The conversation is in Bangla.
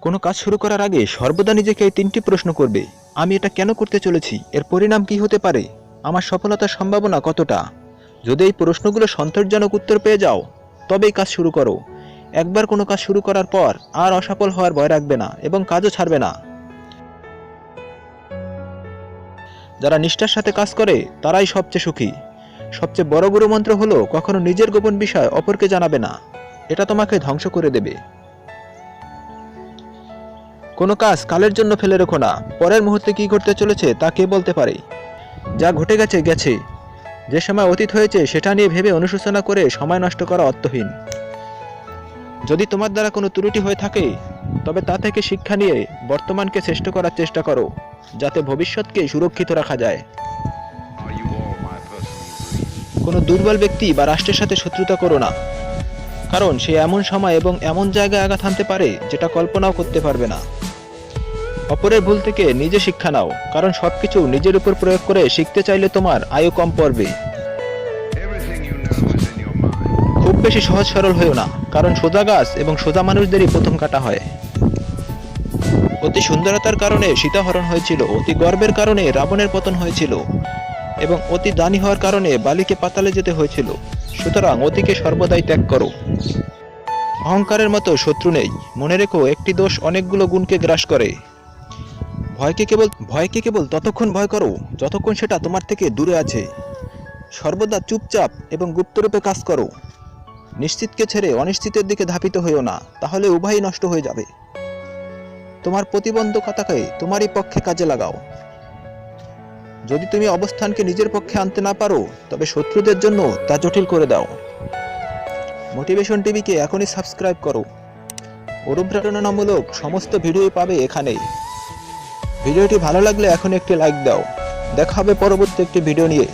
কোনো কাজ শুরু করার আগে সর্বদা নিজেকে এই তিনটি প্রশ্ন করবে। আমি এটা কেন করতে চলেছি? এর পরিণাম কি হতে পারে? আমার সফলতার সম্ভাবনা কতটা? যদি এই প্রশ্নগুলো সন্তোষজনক উত্তর পেয়ে যাও, তবেই কাজ শুরু করো। একবার কোনো কাজ শুরু করার পর আর অসফল হওয়ার ভয় রাখবে না এবং কাজও ছাড়বে না। যারা নিষ্ঠার সাথে কাজ করে, তারাই সবচেয়ে সুখী। সবচেয়ে বড় গুরু মন্ত্র হলো, কখনো নিজের গোপন বিষয় অপরকে জানাবে না। এটা তোমাকে ধ্বংস করে দেবে। কোনো কাজ কালের জন্য ফেলে রেখো না। পরের মুহূর্তে কি ঘটতে চলেছে তা কে বলতে পারে? যা ঘটে গেছে গেছে। যে সময় অতীত হয়েছে, সেটা নিয়ে ভেবে অনুশোচনা করে সময় নষ্ট করা অর্থহীন। যদি তোমার দ্বারা কোনো ত্রুটি হয়ে থাকে, তবে তা থেকে শিক্ষা নিয়ে বর্তমানকে শ্রেষ্ঠ করার চেষ্টা করো, যাতে ভবিষ্যৎকে সুরক্ষিত রাখা যায়? কোনো দুর্বল ব্যক্তি বা রাষ্ট্রের সাথে শত্রুতা করো না। কারণ সে এমন সময় এবং এমন জায়গায় আঘাত হানতে পারে, যেটা কল্পনাও করতে পারবে না। অপরের ভুল থেকে নিজে শিক্ষা নাও কারণ সবকিছু নিজের উপর প্রয়োগ করে শিখতে চাইলে তোমার আয়ু কম পড়বে. খুব বেশি সহজ সরল হয়েও না কারণ সোজা গাছ এবং সোজা মানুষদেরই প্রথম কাটা হয়। অতি সুন্দরতার কারণে সীতাহরণ হয়েছিল অতি গর্বের কারণে রাবণের পতন হয়েছিল এবং অতি দানি হওয়ার কারণে বালিকে পাতালে যেতে হয়েছিল। সুতরাং অতিকে সর্বদাই ত্যাগ করো। অহংকারের মতো শত্রু নেই। মনে রেখো একটি দোষ অনেকগুলো গুণকে গ্রাস করে। ভয়কে কেবল ভয়কে কেবল ততক্ষণ ভয় করো, যতক্ষণ সেটা তোমার থেকে দূরে আছে। সর্বদা চুপচাপ এবং গুপ্তরূপে কাজ করো। নিশ্চিতকে ছেড়ে অনিশ্চিতের দিকে ধাপিত হইও না, তাহলে উভয়ই নষ্ট হয়ে যাবে। তোমার প্রতিবন্ধকতাকে তোমারই পক্ষে কাজে লাগাও। যদি তুমি অবস্থানকে নিজের পক্ষে আনতে না পারো, তবে শত্রুদের জন্য তা জটিল করে দাও। মোটিভেশন টিভিকে এখনই সাবস্ক্রাইব করো। অনুপ্রেরণামূলক সমস্ত ভিডিও পাবে এখানেই। ভিডিওটি ভালো লাগলে এখন একটি লাইক দাও। দেখা হবে পরবর্তী একটি ভিডিও নিয়ে।